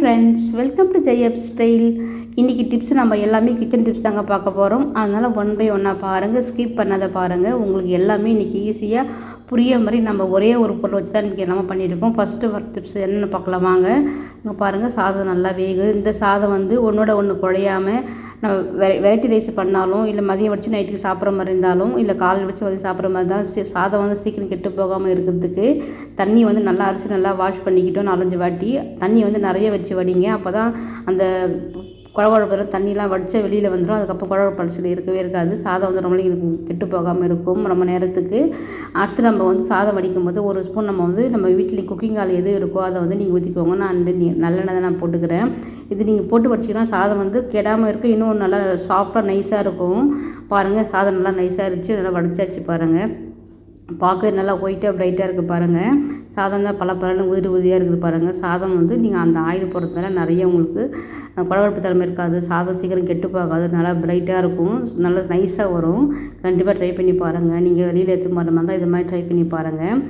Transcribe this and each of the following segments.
Friends welcome to ஜெயப் style இன்றைக்கி tips நம்ம எல்லாமே கிச்சன் டிப்ஸ் தாங்க பார்க்க போகிறோம் அதனால் ஒன் பை ஒன்னாக பாருங்கள் ஸ்கிப் பண்ணாத பாருங்கள் உங்களுக்கு எல்லாமே இன்றைக்கி ஈஸியாக புரிய மாதிரி நம்ம ஒரே ஒரு பொருள் வச்சு தான் இன்றைக்கி எல்லாமே பண்ணியிருக்கோம். ஃபஸ்ட்டு ஒர்க் டிப்ஸ் என்னென்னு பார்க்கலாம் வாங்க. இங்கே பாருங்கள் சாதம் நல்லா வேகுது. இந்த சாதம் வந்து ஒன்றோட ஒன்று குழையாமல் நம்ம வெரை வெரைட்டி ரைஸ் பண்ணாலும் இல்லை மதியம் வச்சு நைட்டுக்கு சாப்பிட்ற மாதிரி இருந்தாலும் இல்லை காலையில் வச்சு வந்து சாப்பிட்ற மாதிரி தான் சாதம் வந்து சீக்கிரம் கெட்டு போகாமல் இருக்கிறதுக்கு தண்ணி வந்து நல்லா அரிசி நல்லா வாஷ் பண்ணிக்கிட்டோம் நாலஞ்சு வாட்டி. தண்ணி வந்து நிறைய வச்சு வடிங்க. அப்போ தான் அந்த குழகுழப்பெல்லாம் தண்ணியெலாம் வடிச்சா வெளியில் வந்துடும் அதுக்கப்புறம் குழகுழப்பரிசியில் இருக்கவே இருக்காது. சாதம் வந்து ரொம்ப கெட்டு போகாமல் இருக்கும். ரொம்ப நேரத்துக்கு. அடுத்து நம்ம வந்து சாதம் வடிக்கும் போது ஒரு ஸ்பூன் நம்ம வந்து நம்ம வீட்டில் குக்கிங் ஆள் எது இருக்கோ அதை வந்து நீங்கள் ஊற்றிக்கோங்க நான் வந்து நீ நல்லெண்ணெய் தான் நான் போட்டுக்கிறேன். இது நீங்கள் போட்டு வச்சிங்கன்னா சாதம் வந்து கெடாமல் இருக்கும். இன்னும் நல்லா சாஃப்டாக நைஸாக இருக்கும். பாருங்கள் சாதம் நல்லா நைஸாக இருந்துச்சு. நல்லா வடிச்சாச்சு பாருங்கள் பார்க்க நல்லா ஒயிட்டாக ப்ரைட்டாக இருக்குது பாருங்கள் சாதம் தான் பல பலன்னு உதிரி உதிரியாக இருக்குது பாருங்கள் சாதம் வந்து நீங்கள் அந்த ஆயில் போடுறதுனால நிறைய உங்களுக்கு குழவரப்பு தலைமை இருக்காது. சாதம் சீக்கிரம் கெட்டு போகாது. நல்லா ப்ரைட்டாக இருக்கும். நல்லா நைஸாக வரும். கண்டிப்பாக ட்ரை பண்ணி பாருங்கள் நீங்கள் வெளியில் எடுத்து மாதிரி இருந்தால் இது மாதிரி ட்ரை பண்ணி பாருங்கள்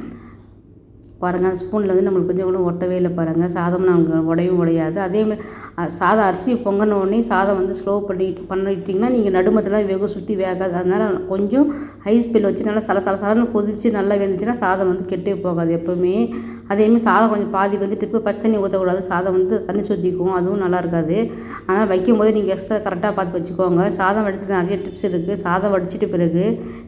பாருங்கள் ஸ்பூனில் வந்து நம்மளுக்கு கொஞ்சம் கூட ஒட்டவே இல்லை பாருங்கள் சாதம் நமக்கு உடையும் உடையாது. அதேமாதிரி சாதம் அரிசி பொங்கினோடனே சாதம் வந்து ஸ்லோ பண்ணிட்டு பண்ணிட்டிங்கன்னா நீங்கள் நடுமத்தில் வெகு சுற்றி வேகாது. அதனால் கொஞ்சம் ஹை ஸ்பீடில் வச்சு நல்லா சல சல சலன்னு கொதித்து நல்லா வெந்துச்சுன்னா சாதம் வந்து கெட்டே போகாது எப்போவுமே. அதேமாதிரி சாதம் கொஞ்சம் பாதி வந்து டிப்பு பச்சை தண்ணி ஊற்றக்கூடாது சாதம் வந்து தண்ணி சுற்றிக்கும் அதுவும் நல்லா இருக்காது. அதனால் வைக்கும் போது நீங்கள் எக்ஸ்ட்ரா கரெக்டாக பார்த்து வச்சுக்கோங்க. சாதம் வடித்து நிறைய டிப்ஸ் இருக்குது சாதம் வடிச்சிட்டு பிறகு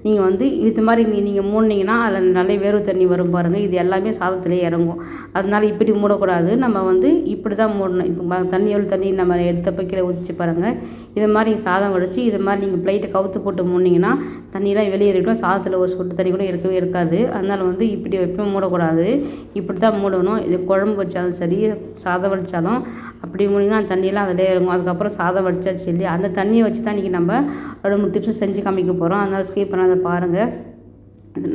நீங்கள் வந்து இது மாதிரி நீங்கள் மூடினீங்கன்னா அதில் நல்ல வேர்வை தண்ணி வரும் பாருங்கள் இது எல்லாமே சாதத்திலே இறங்கும் அதனால் இப்படி மூடக்கூடாது. நம்ம வந்து இப்படி தான் மூடணும். இப்போ தண்ணி எவ்வளோ தண்ணி நம்ம எடுத்தப்ப கீழே ஊற்றி பாருங்கள் இது மாதிரி சாதம் வடித்து இது மாதிரி நீங்கள் பிளேட்டை கவுத்து போட்டு மூடினீங்கன்னா தண்ணியெலாம் வெளியேறிடும் சாதத்தில் ஒரு சொட்டு தண்ணி கூட இருக்கவே இருக்காது. அதனால் வந்து இப்படி எப்பவும் மூடக்கூடாது. இப்படி தான் மூடணும். இது குழம்பு வச்சாலும் சரி சாதம் வடித்தாலும் அப்படி மூடினா அந்த தண்ணியெல்லாம் அதிலே இறங்கும். அதுக்கப்புறம் சாதம் வடித்தாச்சு இல்லையா? அந்த தண்ணியை வச்சு தான் இன்றைக்கி நம்ம ரெண்டு மூணு டிப்ஸ் செஞ்சு காமிக்க போகிறோம் அதனால் ஸ்கிப் பண்ணாத பாருங்கள்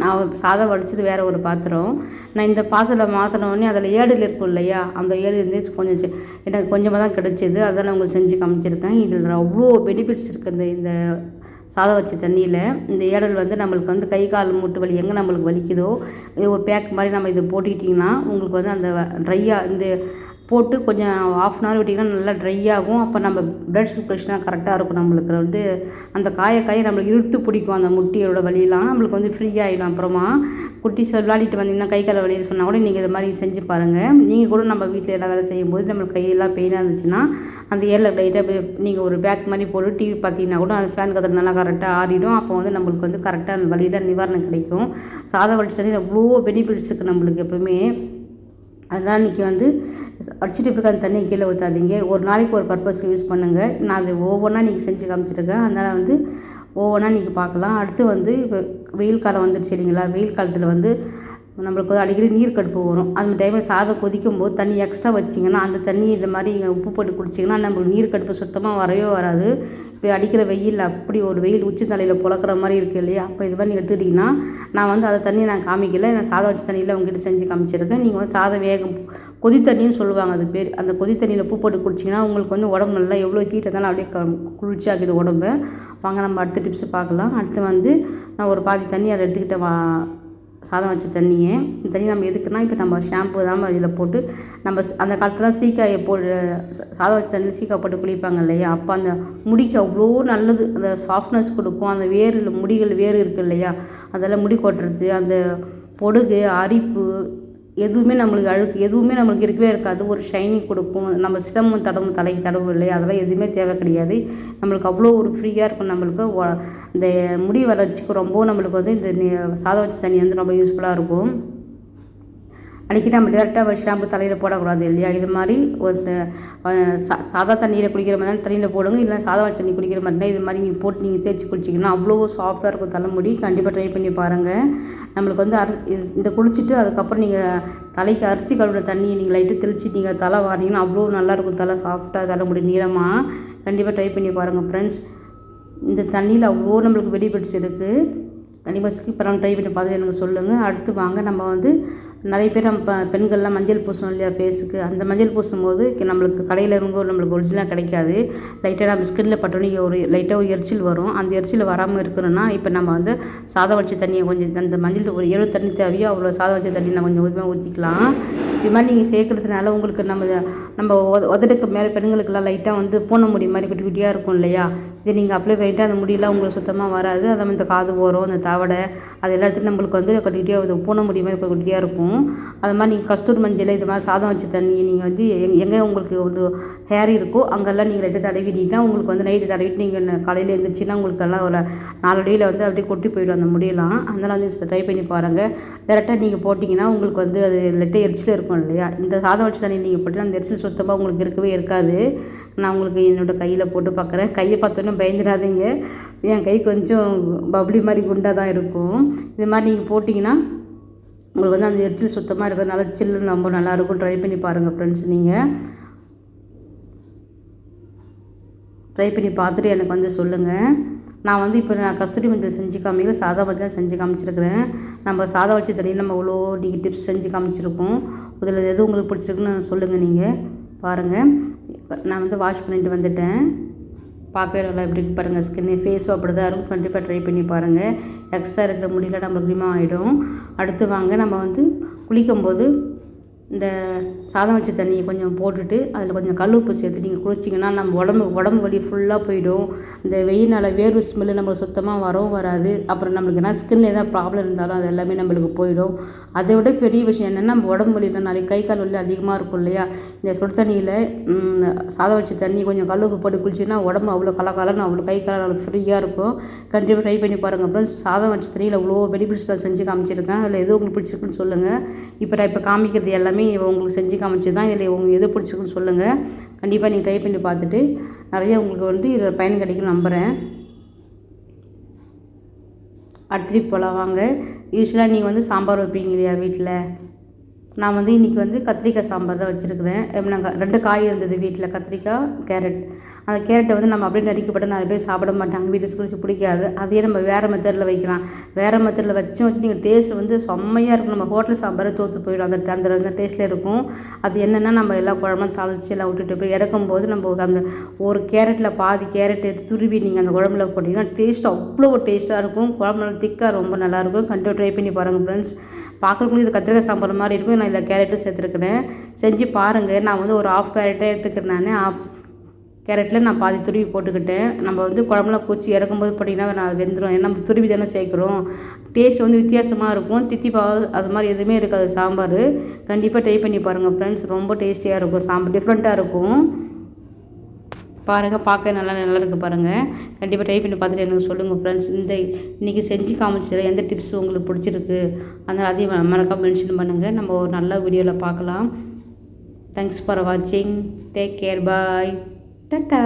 நான் சாதம் வடித்தது வேறு ஒரு பாத்திரம். நான் இந்த பாத்திரம் மாற்றினோடனே அதில் ஏடில் இருக்கும் இல்லையா? அந்த ஏடு இருந்து கொஞ்சம் எனக்கு கொஞ்சமாக தான் கிடைச்சிது. அதெல்லாம் உங்களுக்கு செஞ்சு காமிச்சிருக்கேன். இதில் அவ்வளோ பெனிஃபிட்ஸ் இருக்குது இந்த இந்த சாதம் வச்ச தண்ணியில். இந்த ஏடல் வந்து நம்மளுக்கு வந்து கை கால் மூட்டு வலி எங்கே நம்மளுக்கு வலிக்குதோ இது ஒரு பேக் மாதிரி நம்ம இதை போட்டுக்கிட்டிங்கன்னா உங்களுக்கு வந்து அந்த ட்ரையாக இந்த போட்டு கொஞ்சம் ஆஃப் அன் ஹவர் விட்டிங்கன்னா நல்லா ட்ரை ஆகும். அப்போ நம்ம பிளட் சர்க்குலேஷனாக கரெக்டாக இருக்கும் நம்மளுக்கு. வந்து அந்த காய காய நம்மளுக்கு இழுத்து பிடிக்கும் அந்த முட்டியோட வழியெல்லாம் நம்மளுக்கு வந்து ஃப்ரீ ஆகிடும் அப்புறமா குட்டி விளையாடிட்டு வந்தீங்கன்னா கை கால வலி சொன்னால் கூட நீங்கள் இது மாதிரி செஞ்சு பாருங்கள் நீங்கள் கூட நம்ம வீட்டில் எல்லா வேலை செய்யும்போது நம்மளுக்கு கையெல்லாம் பெயினாக இருந்துச்சுன்னா அந்த ஏரில் லைட்டாக நீங்கள் ஒரு பேக் மாதிரி போட்டு டிவி பார்த்தீங்கன்னா கூட அந்த ஃபேன் கதர் நல்லா கரெக்டாக ஆறிடும். அப்போ வந்து நம்மளுக்கு வந்து கரெக்டாக அந்த வலியில் நிவாரணம் கிடைக்கும். சாதம் வடிச்சது அவ்வளோ பெனிஃபிட்ஸ் இருக்குது நம்மளுக்கு எப்பவுமே. அதனால் இன்றைக்கி வந்து அடிச்சுட்டு இருக்க அந்த தண்ணியை கீழே ஊற்றாதீங்க ஒரு நாளைக்கு ஒரு பர்பஸ்க்கு யூஸ் பண்ணுங்கள் நான் அது ஒவ்வொன்றா இன்றைக்கி செஞ்சு காமிச்சிருக்கேன். அதனால் வந்து ஒவ்வொன்றா இன்றைக்கி பார்க்கலாம். அடுத்து வந்து இப்போ வெயில் காலம் வந்துடுச்சு இல்லைங்களா? வெயில் காலத்தில் வந்து நம்மளுக்கு வந்து அடிக்கடி நீர் கடுப்பு வரும் அந்த டைமில் சாதம் கொதிக்கும் போது தண்ணி எக்ஸ்ட்ரா வச்சிங்கன்னா அந்த தண்ணி இந்த மாதிரி உப்பு போட்டு குடிச்சிங்கன்னா நம்மளுக்கு நீர் கடுப்பு சுத்தமாக வரவே வராது. இப்போ அடிக்கிற வெயில் அப்படி ஒரு வெயில் உச்சி தலையில் புழக்கிற மாதிரி இருக்குது இல்லையா? அப்போ இது மாதிரி நீங்கள் எடுத்துக்கிட்டிங்கன்னா நான் வந்து அதை தண்ணியை நான் காமிக்கல. நான் சாதம் வச்ச தண்ணியில் உங்ககிட்ட செஞ்சு காமிச்சிருக்கேன். நீங்கள் வந்து சாதம் வேகம் கொதி தண்ணின்னு சொல்லுவாங்க அது பேர். அந்த கொதி தண்ணியில் உப்பு போட்டு குடிச்சிங்கன்னா உங்களுக்கு வந்து உடம்பு நல்லா எவ்வளோ ஹீட் இருந்தாலும் அப்படியே குளிர்ச்சியாக்குது உடம்பு. வாங்க நம்ம அடுத்த டிப்ஸ் பார்க்கலாம். அடுத்து வந்து நான் ஒரு பாதி தண்ணி அதை எடுத்துக்கிட்ட வா சாதம் வச்ச தண்ணியை இந்த தண்ணி நம்ம எதுக்குன்னா இப்போ நம்ம ஷாம்பு தான் இதில் போட்டு நம்ம அந்த காலத்தில் சீக்காயை போட்டு சாதம் வச்ச தண்ணியில் சீக்காய் போட்டு குளிப்பாங்க இல்லையா? அப்போ அந்த முடிக்கு அவ்வளோ நல்லது. அந்த சாஃப்ட்னஸ் கொடுக்கும். அந்த வேரில் முடிகள் வேர் இருக்கு இல்லையா? அதெல்லாம் முடி கொட்டுறது அந்த பொடுகு அரிப்பு எதுவுமே நம்மளுக்கு அழுக்கு எதுவுமே நம்மளுக்கு இருக்கவே இருக்காது. ஒரு ஷைனிங் கொடுக்கும் நம்ம சிரமம் தடவும் தலைக்கு தடவும் இல்லை அதெல்லாம் எதுவுமே தேவை கிடையாது. நம்மளுக்கு அவ்வளோ ஒரு ஃப்ரீயாக இருக்கும் நம்மளுக்கு. இந்த முடி வளர்ச்சிக்கு ரொம்ப நம்மளுக்கு வந்து இந்த சாதம் வச்சு தண்ணி வந்து ரொம்ப யூஸ்ஃபுல்லாக இருக்கும். அன்றைக்கி நம்ம டேரெக்டாக ஷாம்பு தலையில் போடக்கூடாது இல்லையா? இது மாதிரி ஒரு சா- சாதா தண்ணியில் குளிக்கிற மாதிரி தான் தண்ணியில் போடுங்க. இல்லை சாதா தண்ணி குளிக்கிற மாதிரி இது மாதிரி நீங்கள் போட்டு நீங்கள் தேய்ச்சி குளிச்சிங்கன்னா அவ்வளோ சாஃப்டாக இருக்கும் தலைமுடி. கண்டிப்பாக ட்ரை பண்ணி பாருங்கள் நம்மளுக்கு வந்து அரிசி இந்த குளிச்சுட்டு அதுக்கப்புறம் நீங்கள் தலைக்கு அரிசி கழுவுற தண்ணியை நீங்கள் லைட்டு தெளிச்சு நீங்கள் தலை வாரிங்கன்னா அவ்வளோ நல்லாயிருக்கும் தலை சாஃப்டாக தலைமுடி நீளமாக கண்டிப்பாக ட்ரை பண்ணி பாருங்கள் ஃப்ரெண்ட்ஸ் இந்த தண்ணியில் அவ்வளோ நம்மளுக்கு பெனிஃபிட்ஸ் இருக்குது கண்டிப்பாக ஸ்கிப் பண்ணாமல் ட்ரை பண்ணி பார்த்துட்டு எனக்கு சொல்லுங்கள் அடுத்து வாங்க. நம்ம வந்து நிறைய பேர் நம்ம பெண்கள்லாம் மஞ்சள் பூசணும் இல்லையா ஃபேஸுக்கு அந்த மஞ்சள் பூசும் போது நம்மளுக்கு கடையில் இருங்க நம்மளுக்கு ஒரிஜினலாக கிடைக்காது. லைட்டாக நம்ம ஸ்கின்னில் பட்டோன்னே ஒரு லைட்டாக ஒரு எரிச்சல் வரும். அந்த எரிச்சல் வராமல் இருக்கணும்னா இப்போ நம்ம வந்து சாதம் வச்ச தண்ணியை கொஞ்சம் அந்த மஞ்சள் ஒரு எவ்வளோ தண்ணி தேவையோ அவ்வளோ சாதம் வச்ச தண்ணி நம்ம கொஞ்சம் கொஞ்சமாக ஊற்றிக்கலாம் இது மாதிரி நீங்கள் சேர்க்குறதுனால உங்களுக்கு நம்ம நம்ம உதடுக்கு மேலே பெண்களுக்கெல்லாம் லைட்டாக வந்து பூனை முடி மாதிரி குட்டி குட்டியாக இருக்கும் இல்லையா? இதை நீங்கள் அப்ளை பண்ணிட்டு அந்த முடியெல்லாம் உங்களுக்கு சுத்தமாக வராது. அதை இந்த காது ஓரம் இந்த தவடை அது எல்லாத்துக்கும் நம்மளுக்கு வந்து குட்டியாக பூனை முடி மாதிரி குட்டியாக இருக்கும். அது மாதிரி நீங்கள் கஸ்தூரி மஞ்சள் இது மாதிரி சாதம் வச்சு தண்ணி நீங்கள் வந்து எங் எங்கே உங்களுக்கு வந்து ஹேர் இருக்கோ அங்கெல்லாம் நீங்கள் லைட்டாக தடவிட்டீங்கன்னா உங்களுக்கு வந்து நைட்டு தடவிட்டு நீங்கள் காலையில் எழுந்திரிச்சின்னா உங்களுக்கு எல்லாம் ஒரு நாலடியில் வந்து அப்படியே கொட்டி போயிடும் அந்த முடியெல்லாம். அதனால் வந்து ட்ரை பண்ணி பாருங்கள் டேரெக்டாக நீங்கள் போட்டிங்கன்னா உங்களுக்கு வந்து அது லெட்டை எரிச்சல் இருக்கும் இல்லையா? இந்த சாதம் வச்சு தண்ணி நீங்கள் போட்டு அந்த எரிச்சல் சுத்தமாக உங்களுக்கு இருக்கவே இருக்காது. நான் உங்களுக்கு என்னோடய கையில் போட்டு பார்க்குறேன் கையை பார்த்தோன்னே பயந்துடாதீங்க. என் கை கொஞ்சம் பப்ளி மாதிரி குண்டாக தான் இருக்கும். இது மாதிரி நீங்கள் போட்டிங்கன்னா உங்களுக்கு வந்து அந்த எரிச்சல் சுத்தமாக இருக்கிறதுனால சில்லுன்னு ரொம்ப நல்லாயிருக்கும் ட்ரை பண்ணி பாருங்கள் ஃப்ரெண்ட்ஸ் நீங்கள் ட்ரை பண்ணி பார்த்துட்டு எனக்கு வந்து சொல்லுங்கள் நான் வந்து இப்போ நான் கஸ்தூரி மஞ்சள் செஞ்சு காமிக்கல சாதா மஞ்சள் செஞ்சு காமிச்சிருக்கிறேன். நம்ம சாதம் வச்சு தண்ணியில் நம்ம இவ்வளோ நீங்கள் டிப்ஸ் செஞ்சு காமிச்சிருக்கோம். இதில் எது உங்களுக்கு பிடிச்சிருக்குன்னு சொல்லுங்கள் நீங்கள் பாருங்கள் நான் வந்து வாஷ் பண்ணிட்டு வந்துட்டேன். பார்க்கவே நல்லா எப்படி இருக்கு பாருங்கள் ஸ்கின் ஃபேஸும் அப்படி தான் இருக்கும். கண்டிப்பாக ட்ரை பண்ணி பாருங்கள் எக்ஸ்ட்ரா இருக்கிற முடியல நம்மளுக்கு ரிமூவ் ஆகிடும் அடுத்து வாங்க நம்ம வந்து குளிக்கும்போது இந்த சாதம் வச்ச தண்ணியை கொஞ்சம் போட்டுட்டு அதில் கொஞ்சம் கல் உப்பு சேர்த்து நீங்கள் குளிச்சிங்கன்னா நம்ம உடம்பு உடம்பு வலி ஃபுல்லாக போயிடும். இந்த வெயில்னால வேர்வை ஸ்மெல்லு நம்மளுக்கு சுத்தமாக வரவும் வராது. அப்புறம் நம்மளுக்கு என்ன ஸ்கின்ல ஏதாவது ப்ராப்ளம் இருந்தாலும் அது எல்லாமே நம்மளுக்கு போயிடும். அதை விட பெரிய விஷயம் என்னென்னா நம்ம உடம்பு வலியில் நாளைக்கு கை கால் வலி அதிகமாக இருக்கும் இல்லையா? இந்த சுடு தண்ணியில் சாதம் வச்ச தண்ணி கொஞ்சம் கல் உப்பு போட்டு குளிச்சிங்கன்னா உடம்பு அவ்வளோ கலகலன்னு அவ்வளோ கை காலம் அவ்வளோ ஃப்ரீயாக இருக்கும். கண்டிப்பாக ட்ரை பண்ணி பாருங்கள் அப்புறம் சாதம் வச்ச தண்ணியில் அவ்வளோ பெனிஃபிட்ஸ்லாம் செஞ்சு காமிச்சிருக்கேன். அதில் எது உங்களுக்கு பிடிச்சிருக்குன்னு சொல்லுங்கள் இப்போ நான் இப்போ காமிக்கிறது எல்லாமே உங்களுக்கு செஞ்சு காமிச்சு தான் இதில் உங்களுக்கு எது பிடிச்சிருக்குன்னு சொல்லுங்கள் கண்டிப்பாக நீங்கள் ட்ரை பண்ணி பார்த்துட்டு நிறைய உங்களுக்கு வந்து இதில் பயன் கிடைக்கும் நம்புகிறேன் அடுத்து போகலாம் வாங்க. யூஸ்வலாக நீங்கள் வந்து சாம்பார் வைப்பீங்க இல்லையா வீட்டில்? நான் வந்து இன்றைக்கி வந்து கத்திரிக்காய் சாம்பார் தான் வச்சுருக்கிறேன். நாங்கள் ரெண்டு காய் இருந்தது வீட்டில் கத்திரிக்காய் கேரட். அந்த கேரட்டை வந்து நம்ம அப்படியே நறுக்கப்பட்டு நிறைய பேர் சாப்பிட மாட்டாங்க. வீட்டு ஸ்கூல்ஸ் பிடிக்காது. அதையே நம்ம வேறு மெத்தடில் வைக்கலாம். வேறு மெத்தடில் வச்சும் வச்சு நீங்கள் டேஸ்ட் வந்து செம்மையாக இருக்கும். நம்ம ஹோட்டல் சாம்பாரே தோற்று போயிடும். அந்த அந்த அந்த டேஸ்ட்டில் இருக்கும். அது என்னென்னா நம்ம எல்லா குழம்பும் தாளிச்சு எல்லாம் விட்டுட்டு போய் இறக்கும்போது நம்ம அந்த ஒரு கேரட்டில் பாதி கேரட் எடுத்து துருவி நீங்கள் அந்த குழம்புல போட்டிங்கன்னா டேஸ்ட் அவ்வளோ டேஸ்ட்டாக இருக்கும். குழம்பு நல்லா திக்காக ரொம்ப நல்லாயிருக்கும் கண்டிப்பாக ட்ரை பண்ணி பாருங்கள் ஃப்ரெண்ட்ஸ் பார்க்குறக்குள்ளே இது கத்திரிக்காய் சாம்பார் மாதிரி இருக்கும். நான் இதில் கேரட்டும் சேர்த்துருக்குறேன் செஞ்சு பாருங்கள் நான் வந்து ஒரு ஆஃப் கேரட்டே எடுத்துக்கிறேன் நான். ஆஃப் கேரட்டில் நான் பாதி துருவி போட்டுக்கிட்டேன். நம்ம வந்து குழம்புல பூச்சி இறக்கும்போது போட்டிங்கன்னா நான் வெந்துடும் ஏன்னா நம்ம துருவி தானே சேர்க்குறோம். டேஸ்ட் வந்து வித்தியாசமாக இருக்கும். தித்திப்பா அது மாதிரி எதுவுமே இருக்காது. சாம்பார். கண்டிப்பாக ட்ரை பண்ணி பாருங்கள் ஃப்ரெண்ட்ஸ் ரொம்ப டேஸ்டியாக இருக்கும். சாம்பார் டிஃப்ரெண்ட்டாக இருக்கும். பாருங்கள் பார்க்க நல்லா நல்லா இருக்குது பாருங்கள் கண்டிப்பாக ட்ரை பண்ணி பார்த்துட்டு எனக்கு சொல்லுங்கள் ஃப்ரெண்ட்ஸ் இந்த இன்றைக்கி செஞ்சு காமிச்சதில் எந்த டிப்ஸ் உங்களுக்கு பிடிச்சிருக்கு? அதனால் அதையும் மறக்காம மென்ஷன் பண்ணுங்கள் நம்ம ஒரு நல்ல வீடியோவில் பார்க்கலாம். தேங்க்ஸ் ஃபார் வாட்சிங் டேக் கேர் பாய் டட்டா